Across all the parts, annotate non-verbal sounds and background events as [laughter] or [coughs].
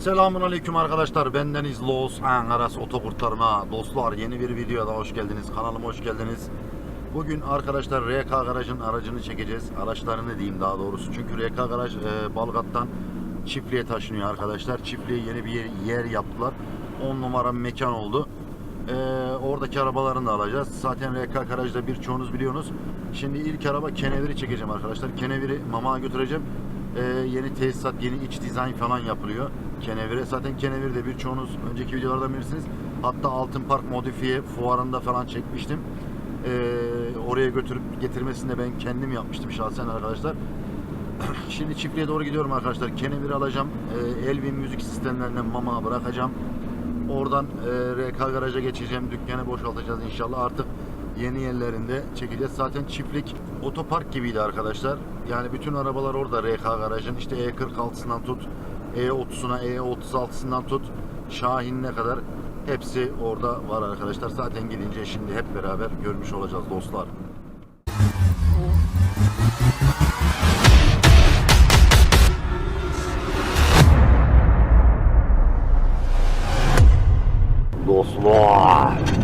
Selamun Aleyküm arkadaşlar. Bendeniz Los Angeles Otokurtarma. Dostlar yeni bir videoda hoş geldiniz. Kanalıma hoş geldiniz. Bugün arkadaşlar RK Garaj'ın aracını çekeceğiz. Araçlarını diyeyim daha doğrusu. Çünkü RK Garaj e, Balgat'tan çiftliğe taşınıyor arkadaşlar. Çiftliğe yeni bir yer, yaptılar. 10 numara mekan oldu. E, oradaki arabalarını da alacağız. Zaten RK Garaj'da birçoğunuz biliyorsunuz. Şimdi ilk araba Kenevir'i çekeceğim arkadaşlar. Kenevir'i Mama'a götüreceğim. Ee, yeni tesisat, yeni iç dizayn falan yapılıyor Kenevir'e. Zaten Kenevir'de birçoğunuz önceki videolardan bilirsiniz. Hatta Altın Park modifiye fuarında falan çekmiştim. Ee, oraya götürüp getirmesini de ben kendim yapmıştım şahsen arkadaşlar. [clears throat] Şimdi çiftliğe doğru gidiyorum arkadaşlar. Kenevir'i alacağım. Ee, Elvin müzik sistemlerinden mama bırakacağım. Oradan e, RK garaja geçeceğim. Dükkanı boşaltacağız inşallah. Artık yeni yerlerinde çekeceğiz. Zaten çiftlik otopark gibiydi arkadaşlar. Yani bütün arabalar orada RK garajın. İşte E46'sından tut, E30'una, E36'sından tut, Şahin'ine kadar hepsi orada var arkadaşlar. Zaten gidince şimdi hep beraber görmüş olacağız dostlar. Dostlar.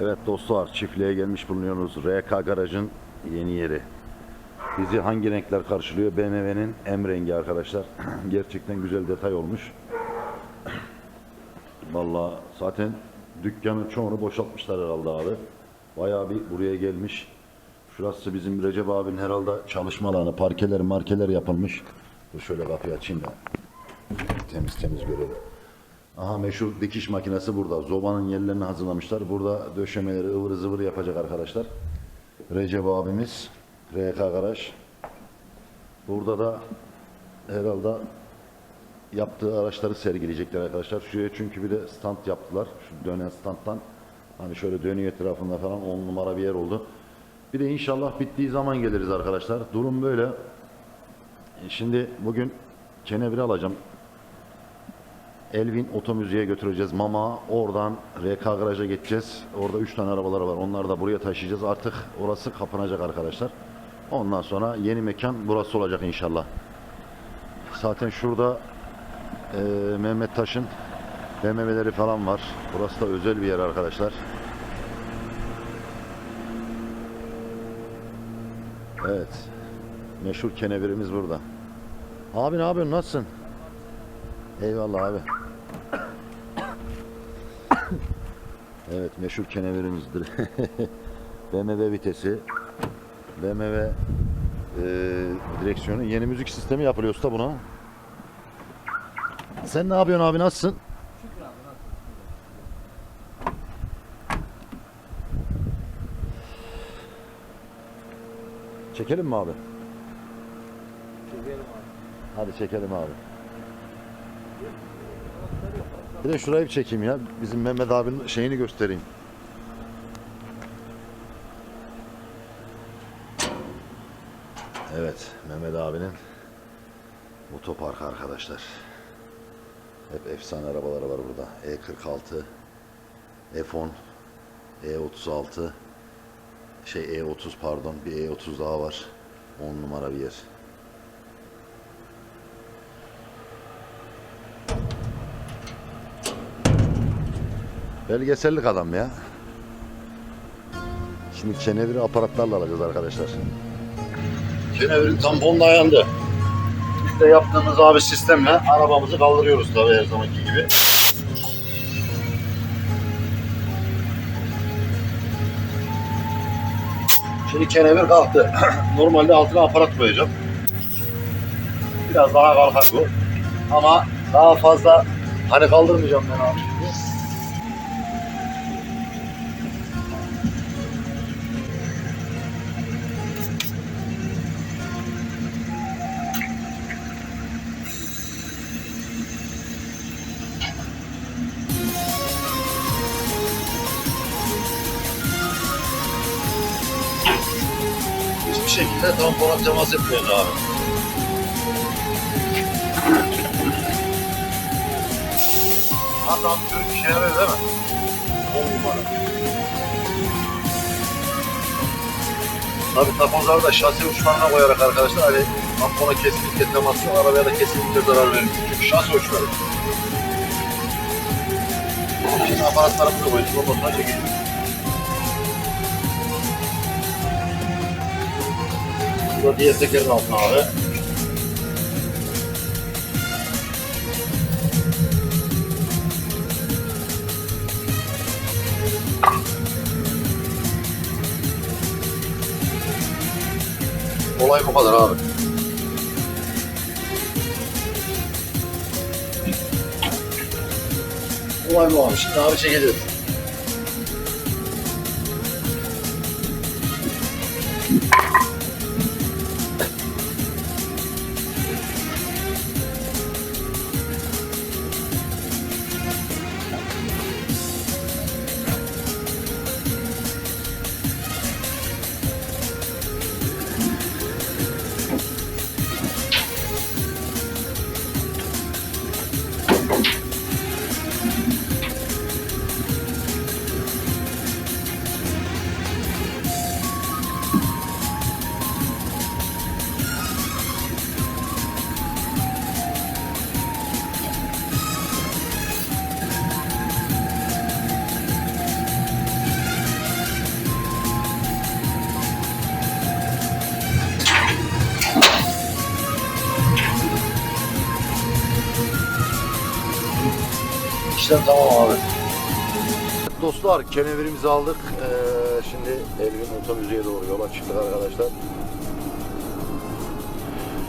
Evet dostlar çiftliğe gelmiş bulunuyoruz. RK Garaj'ın yeni yeri. Bizi hangi renkler karşılıyor? BMW'nin M rengi arkadaşlar. [clears throat] Gerçekten güzel detay olmuş. [clears throat] Vallahi zaten dükkanın çoğunu boşaltmışlar herhalde abi. Bayağı bir buraya gelmiş. Şurası bizim Recep abinin herhalde çalışma alanı. Parkeler markeler yapılmış. Dur şöyle kapıyı açayım da temiz temiz görelim. Aha meşhur dikiş makinesi burada. Zobanın yerlerini hazırlamışlar. Burada döşemeleri ıvır zıvır yapacak arkadaşlar. Recep abimiz. RK Garaj. Burada da herhalde yaptığı araçları sergileyecekler arkadaşlar. Şuraya çünkü bir de stand yaptılar. Şu dönen standtan. Hani şöyle dönüyor etrafında falan 10 numara bir yer oldu. Bir de inşallah bittiği zaman geliriz arkadaşlar. Durum böyle. E, Şimdi bugün keneviri alacağım. Elvin Otomüziğe götüreceğiz. Mama oradan RK Garaj'a geçeceğiz. Orada 3 tane arabalar var. Onları da buraya taşıyacağız. Artık orası kapanacak arkadaşlar. Ondan sonra yeni mekan burası olacak inşallah. Zaten şurada e, Mehmet Taş'ın BMW'leri falan var. Burası da özel bir yer arkadaşlar. Evet. Meşhur kenevirimiz burada. Abi ne yapıyorsun? Nasılsın? Eyvallah abi. [coughs] Evet meşhur kenevirimizdir. [laughs] BMW vitesi. BMW e, direksiyonu. Yeni müzik sistemi yapılıyor usta buna. Sen ne yapıyorsun abi nasılsın? Çekelim mi abi? Hadi çekelim abi. Bir de şurayı bir çekeyim ya. Bizim Mehmet abinin şeyini göstereyim. Evet, Mehmet abinin otopark arkadaşlar. Hep efsane arabaları var burada. E46, F10, E36, şey E30 pardon, bir E30 daha var. 10 numara bir yer. Belgesellik adam ya. Şimdi keneviri aparatlarla alacağız arkadaşlar. Kenevirin tamponu dayandı. Biz de yaptığımız abi sistemle arabamızı kaldırıyoruz tabii her zamanki gibi. Şimdi kenevir kalktı. [clears throat] Normalde altına aparat koyacağım. Biraz daha kalkar bu. Ama daha fazla hani kaldırmayacağım ben abi. Hiçbir şekilde tampona temas etmiyoruz abi. Adam Türk işe yarıyor değil mi? On numara. Tabi takozları da şasi uçlarına koyarak arkadaşlar hani Tampona kesinlikle temas yok. Arabaya da kesinlikle zarar vermiyor. Çünkü şans uçları. Şimdi aparatlarımızı koyduk. Ondan sonra çekeceğiz. Bu da diğer tekerin altına abi. Olay bu kadar abi. Olay bu abi. Şimdi abi çekeceğiz. İşlem tamam abi. Dostlar kenevirimizi aldık. Ee, şimdi Elvin Otomüze'ye doğru yola çıktık arkadaşlar.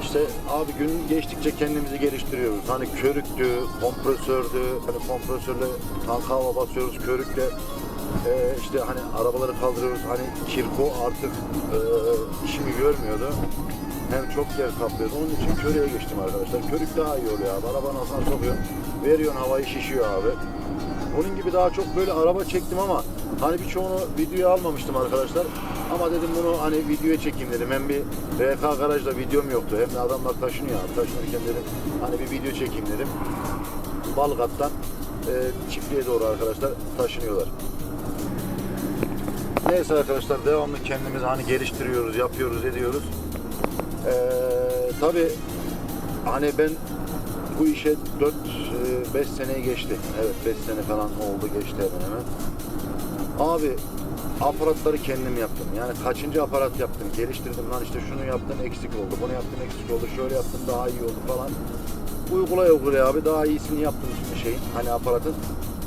İşte abi gün geçtikçe kendimizi geliştiriyoruz. Hani körüktü, kompresördü, hani kompresörle tank hava basıyoruz, körükle ee, işte hani arabaları kaldırıyoruz. Hani kirko artık e, işimi görmüyordu. Hem çok yer kaplıyordu. Onun için körüye geçtim arkadaşlar. Körük daha iyi oluyor abi. Arabanın altına sokuyorsun. Veriyorsun havayı şişiyor abi. Onun gibi daha çok böyle araba çektim ama hani birçoğunu videoya almamıştım arkadaşlar. Ama dedim bunu hani videoya çekeyim dedim. Hem bir RK garajda videom yoktu. Hem de adamlar taşınıyor. Taşınırken dedim hani bir video çekeyim dedim. Balgat'tan e, çiftliğe doğru arkadaşlar taşınıyorlar. Neyse arkadaşlar devamlı kendimizi hani geliştiriyoruz, yapıyoruz, ediyoruz. Ee, tabii hani ben bu işe 4-5 seneyi geçti. Evet 5 sene falan oldu geçti hemen hemen. Abi aparatları kendim yaptım. Yani kaçıncı aparat yaptım, geliştirdim lan işte şunu yaptım eksik oldu, bunu yaptım eksik oldu, şöyle yaptım daha iyi oldu falan. Uygulaya uygulaya abi daha iyisini yaptım şimdi şeyin hani aparatın.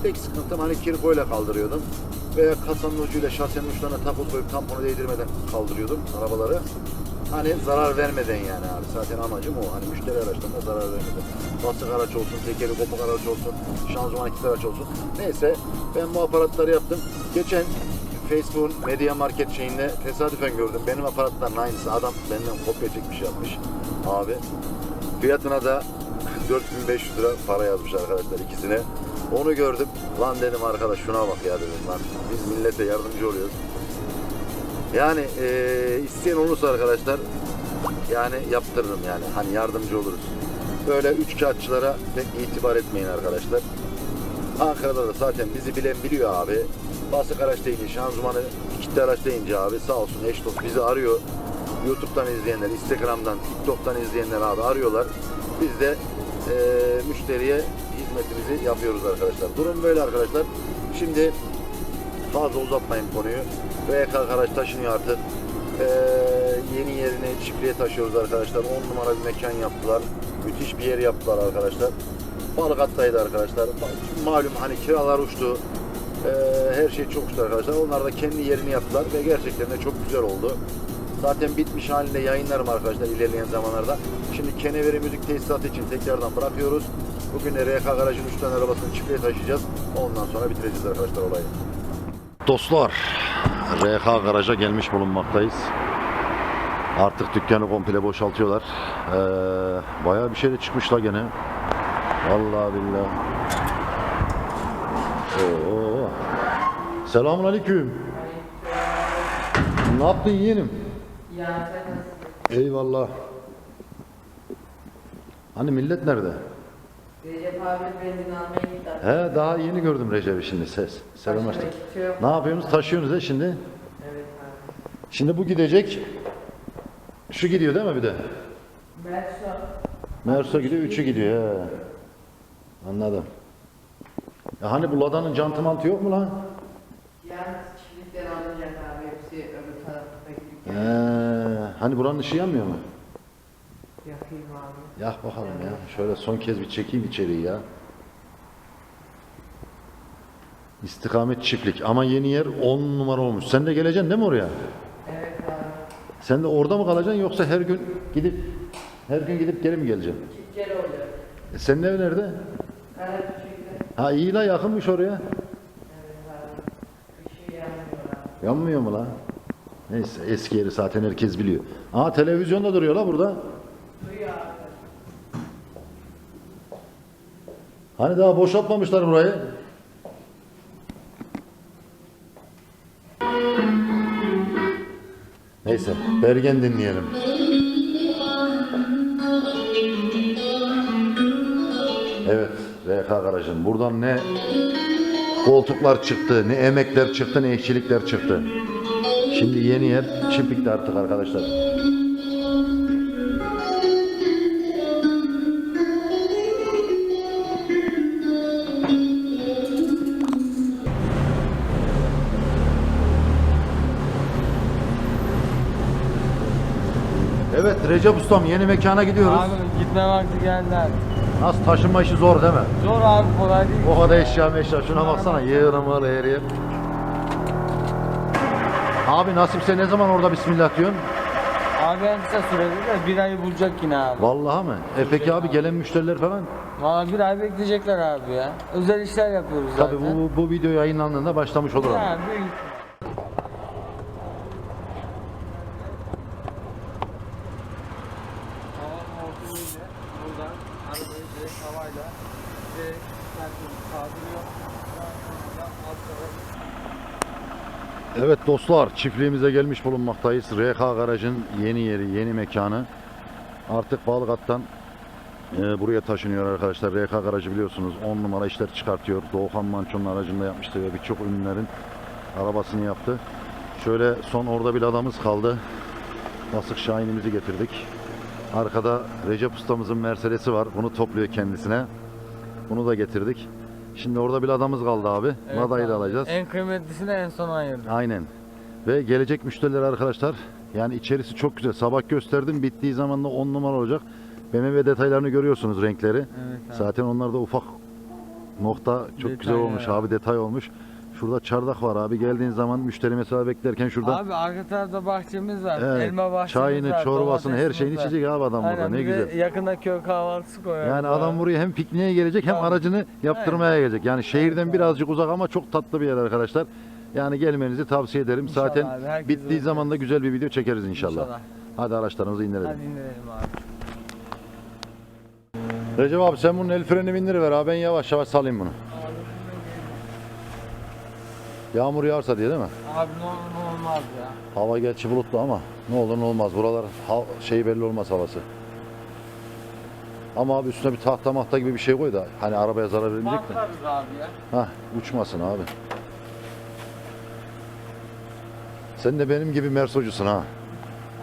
Tek sıkıntım hani kirkoyla kaldırıyordum. Veya kasanın ucuyla şasenin uçlarına takoz koyup tamponu değdirmeden kaldırıyordum arabaları. Hani zarar vermeden yani abi. Zaten amacım o. Hani müşteri araçlarına zarar vermeden. Basık araç olsun, tekeri kopuk araç olsun, şanzıman kilit araç olsun. Neyse ben bu aparatları yaptım. Geçen Facebook'un Media Market şeyinde tesadüfen gördüm. Benim aparatların aynısı. Adam benden kopya çekmiş yapmış abi. Fiyatına da [laughs] 4500 lira para yazmış arkadaşlar ikisine. Onu gördüm. Lan dedim arkadaş şuna bak ya dedim lan. Biz millete yardımcı oluyoruz. Yani eee isteyen olursa arkadaşlar yani yaptırırım yani. Hani yardımcı oluruz. Böyle üç kağıtçılara pek itibar etmeyin arkadaşlar. Ankara'da da zaten bizi bilen biliyor abi. Basık araç deyince, şanzımanı kitle araç deyince abi sağ olsun eş dost bizi arıyor. YouTube'dan izleyenler, Instagram'dan, TikTok'tan izleyenler abi arıyorlar. Biz de eee, müşteriye hizmetimizi yapıyoruz arkadaşlar. Durum böyle arkadaşlar. Şimdi fazla uzatmayın konuyu. VK araç taşınıyor artık. Ee, yeni yerini çiftliğe taşıyoruz arkadaşlar. 10 numara bir mekan yaptılar. Müthiş bir yer yaptılar arkadaşlar. Balgat'taydı arkadaşlar. Malum hani kiralar uçtu. Ee, her şey çok uçtu arkadaşlar. Onlar da kendi yerini yaptılar ve gerçekten de çok güzel oldu. Zaten bitmiş halinde yayınlarım arkadaşlar ilerleyen zamanlarda. Şimdi Keneveri Müzik Tesisatı için tekrardan bırakıyoruz. Bugün de RK Garaj'ın 3 tane arabasını çiftliğe taşıyacağız. Ondan sonra bitireceğiz arkadaşlar olayı. Dostlar, RK Garaj'a gelmiş bulunmaktayız. Artık dükkanı komple boşaltıyorlar. Ee, bayağı bir şey de çıkmış la gene. Vallahi billahi. Oo. Selamun aleyküm. Ne yaptın yeğenim? Eyvallah. Hani millet nerede? Recep abi benzin almaya gitti. He daha yeni gördüm Recep'i şimdi ses. Başka hiçbir şey. Ne yapıyorsunuz? Taşıyorsunuz he şimdi. Evet abi. Şimdi bu gidecek. Şu gidiyor değil mi bir de? Merso. Merso gidiyor, üçü gidiyor. He. Anladım. Ya hani bu Lada'nın jantı mantı yok mu lan? Yan çiftlikler alınacak abi. Hepsi öbür taraftaki dükkan. He. Hani buranın ışığı yanmıyor mu? Yakayım abi. Yak bakalım ya. Şöyle son kez bir çekeyim içeriği ya. İstikamet çiftlik ama yeni yer 10 numara olmuş. Sen de geleceksin değil mi oraya? Evet abi. Sen de orada mı kalacaksın yoksa her gün gidip her gün gidip geri mi geleceksin? Kere olacak. E senin ev nerede? Ha iyi la yakınmış oraya. Evet abi. Işığı yanmıyor abi. Yanmıyor mu la? Neyse eski yeri zaten herkes biliyor. Aa televizyon da duruyor la burada. Hani daha boşaltmamışlar burayı. Neyse Bergen dinleyelim. Evet RK Garaj'ın buradan ne koltuklar çıktı, ne emekler çıktı, ne işçilikler çıktı. Şimdi yeni yer çiftlikte artık arkadaşlar. Evet Recep Ustam yeni mekana gidiyoruz. Abi gitme vakti geldi abi. Nasıl taşınma işi zor değil mi? Zor abi kolay değil. O kadar eşya meşya şuna baksana yığırım var her yer. Abi nasipse ne zaman orada bismillah diyorsun? Abi en kısa sürede de bir ayı bulacak yine abi. Vallahi mı? E peki abi gelen müşteriler falan? Valla bir ay bekleyecekler abi ya. Özel işler yapıyoruz zaten. Tabii bu, bu video yayınlandığında başlamış olur ama. Ha, büyük. Hava ortamıyla buradan arabayı direkt havayla direkt kendini kaldırıyor. Daha sonra da alt tarafa Evet dostlar çiftliğimize gelmiş bulunmaktayız. RK Garaj'ın yeni yeri, yeni mekanı. Artık Balgat'tan e, buraya taşınıyor arkadaşlar. RK Garajı biliyorsunuz 10 numara işler çıkartıyor. Doğukan Manço'nun aracında yapmıştı ve birçok ünlülerin arabasını yaptı. Şöyle son orada bir adamız kaldı. Basık Şahin'imizi getirdik. Arkada Recep Ustamızın Mercedes'i var. Bunu topluyor kendisine. Bunu da getirdik. Şimdi orada bir adamız kaldı abi. Evet Lada'yı da abi. alacağız. En kıymetlisini en sona ayırdım. Aynen. Ve gelecek müşteriler arkadaşlar. Yani içerisi çok güzel. Sabah gösterdim. Bittiği zaman da 10 numara olacak. BMW detaylarını görüyorsunuz renkleri. Evet abi. Zaten onlar da ufak nokta çok güzel Detaylar olmuş abi. abi detay olmuş. Şurada çardak var abi. Geldiğin zaman müşteri mesela beklerken şurada Abi arka tarafta bahçemiz var. Evet, Elma bahçemiz çayını, var. çorbasını her domatesimiz şeyini var. içecek abi adam burada. Aynen, Ne bir de güzel. yakında köy kahvaltısı koyuyoruz. Yani abi. adam buraya hem pikniğe gelecek hem Tabii. aracını yaptırmaya gelecek. Yani şehirden birazcık uzak ama çok tatlı bir yer arkadaşlar. Yani gelmenizi tavsiye ederim. İnşallah Zaten abi, herkes bittiği bekliyor. zaman da güzel bir video çekeriz inşallah. İnşallah. Hadi araçlarımızı indirelim. Hadi indirelim abi. Recep abi sen bunun el frenini indiriver abi ben yavaş yavaş salayım bunu. Yağmur yağarsa diye değil mi? Abi ne olur ne olmaz ya. Hava gerçi bulutlu ama ne olur ne olmaz. Buralar ha- şey belli olmaz havası. Ama abi üstüne bir tahta mahta gibi bir şey koy da hani arabaya zarar vermeyecek mi? Patlarız abi ya. Hah uçmasın abi. Sen de benim gibi mersocusun ha.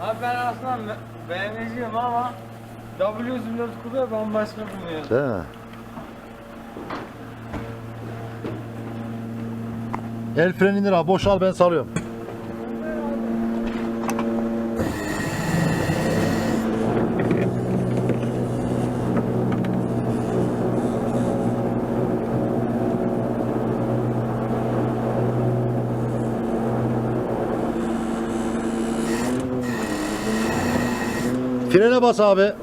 Abi ben aslında beğeneceğim ama W04 kuruyor bambaşka buluyor. Değil mi? El freni indir abi boşal ben salıyorum. Frene bas abi.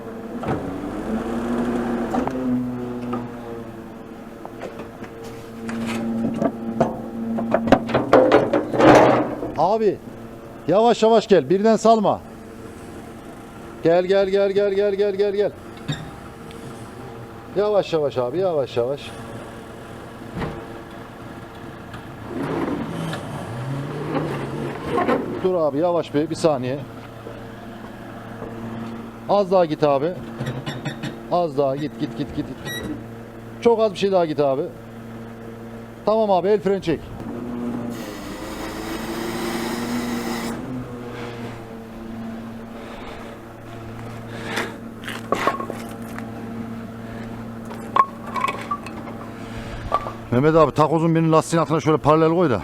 Abi yavaş yavaş gel. Birden salma. Gel gel gel gel gel gel gel gel. Yavaş yavaş abi yavaş yavaş. Dur abi yavaş bir, bir saniye. Az daha git abi. Az daha git git git git. Çok az bir şey daha git abi. Tamam abi el fren çek. Mehmet abi takozun birinin lastiğin altına şöyle paralel koy da.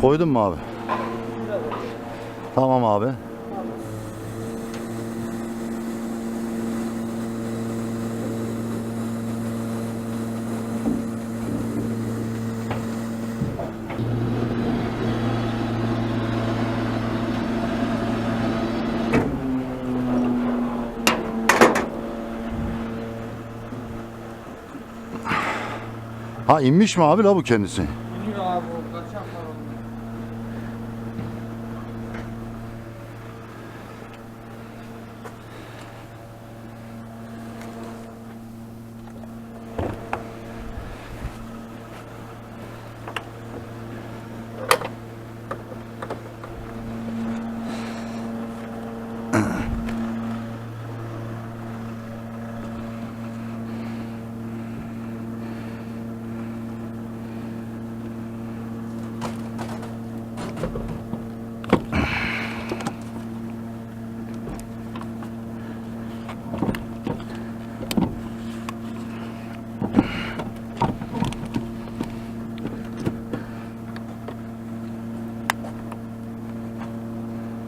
Koydun mu abi? Tamam abi. Ha inmiş mi abi la bu kendisi? Biliyor abi o kaçak var onda.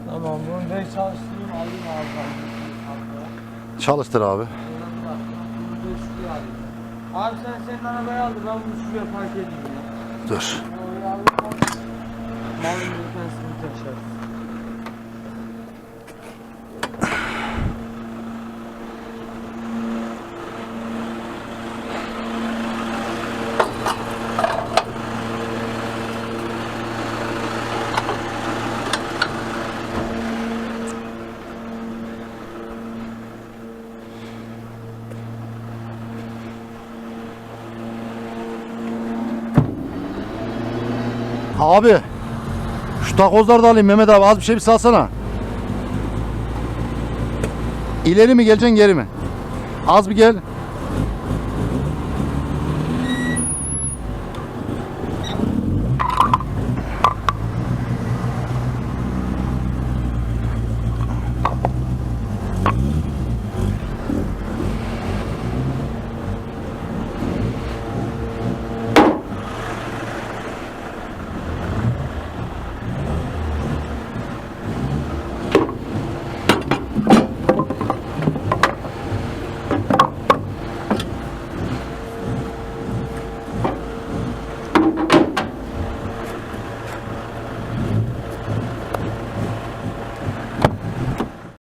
Tamam bunu direkt çalıştırayım alayım abi. ben. Çalıştır abi. Abi sen senin arabayı aldı ben bunu şuraya park edeyim ya. Dur. Alırsam malın bir Abi. Şu takozları da alayım Mehmet abi. Az bir şey bir salsana. İleri mi geleceksin geri mi? Az bir gel.